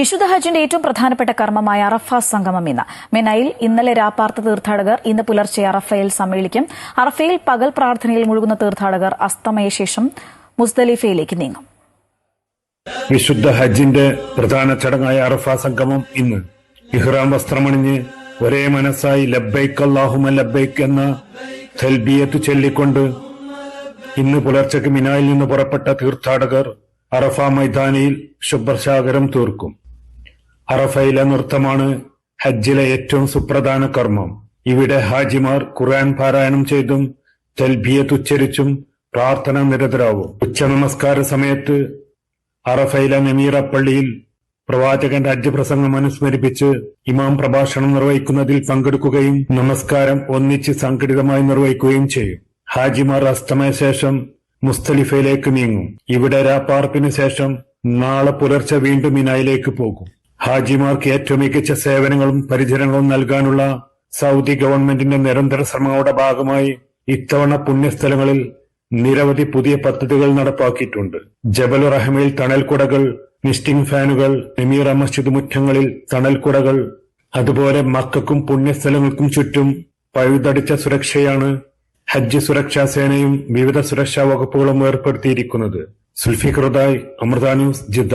വിശുദ്ധ ഹജ്ജിന്റെ ഏറ്റവും പ്രധാനപ്പെട്ട കർമ്മമായ അറഫ സംഗമം ഇന്ന്. മെനയിൽ ഇന്നലെ രാപ്പാർത്ത തീർത്ഥാടകർ ഇന്ന് പുലർച്ചെ അറഫയിൽ സമ്മേളിക്കും. അറഫയിൽ പകൽ പ്രാർത്ഥനയിൽ മുഴുകുന്ന തീർത്ഥാടകർ അസ്തമയ ശേഷം മുസ്ദലിഫയിലേക്ക് നീങ്ങും. വിശുദ്ധ ഹജ്ജിന്റെ പ്രധാന ചടങ്ങായ അറഫ സംഗമം ഇന്ന്. ഇഹ്റാം വസ്ത്രമണിഞ്ഞ് ഒരേ മനസ്സായി ലബ്ബൈക്ക് അല്ലാഹുമ ലബ്ബൈക്ക് എന്ന തൽബിയത്ത് ചൊല്ലിക്കൊണ്ട് ഇന്ന് പുലർച്ചയ്ക്ക് മിനായിൽ നിന്ന് പുറപ്പെട്ട തീർത്ഥാടകർ അറഫ മൈതാനിയിൽ ശുഭ്രശാകരം തീർക്കും. അറഫയിലെ നൃത്തമാണ് ഹജ്ജിലെ ഏറ്റവും സുപ്രധാന കർമ്മം. ഇവിടെ ഹാജിമാർ ഖുർആൻ പാരായണം ചെയ്തും തൽബിയത്ത് ഉച്ചരിച്ചും പ്രാർത്ഥന നിരതരാവും. ഉച്ച നമസ്കാര സമയത്ത് അറഫയിലെ നമീറ പള്ളിയിൽ പ്രവാചകന്റെ ഹജ്ജ് പ്രസംഗം അനുസ്മരിപ്പിച്ച് ഇമാം പ്രഭാഷണം നിർവഹിക്കുന്നതിൽ പങ്കെടുക്കുകയും നമസ്കാരം ഒന്നിച്ച് സംഘടിതമായി നിർവഹിക്കുകയും ചെയ്യും. ഹാജിമാർ അസ്തമയ ശേഷം മുസ്തലിഫയിലേക്ക് നീങ്ങും. ഇവിടെ രാപ്പാർപ്പിന് ശേഷം നാളെ പുലർച്ചെ വീണ്ടും ഇനായിലേക്ക് പോകും. ഹാജിമാർക്ക് ഏറ്റവും മികച്ച സേവനങ്ങളും പരിചരണങ്ങളും നൽകാനുള്ള സൗദി ഗവൺമെന്റിന്റെ നിരന്തര ശ്രമങ്ങളുടെ ഭാഗമായി ഇത്തവണ പുണ്യസ്ഥലങ്ങളിൽ നിരവധി പുതിയ പദ്ധതികൾ നടപ്പാക്കിയിട്ടുണ്ട്. ജബൽ റഹമയിൽ തണൽക്കുടകൾ മിസ്റ്റിംഗ് ഫാനുകൾ നമീറ മസ്ജിദ് മുറ്റങ്ങളിൽ തണൽക്കുടകൾ അതുപോലെ മക്കൾക്കും പുണ്യസ്ഥലങ്ങൾക്കും ചുറ്റും പഴുതടിച്ച സുരക്ഷയാണ് ഹജ്ജ് സുരക്ഷാ സേനയും വിവിധ സുരക്ഷാ വകുപ്പുകളും ഏർപ്പെടുത്തിയിരിക്കുന്നത്. സുൽഫിഖറുദായ് Amrita News Jeddah.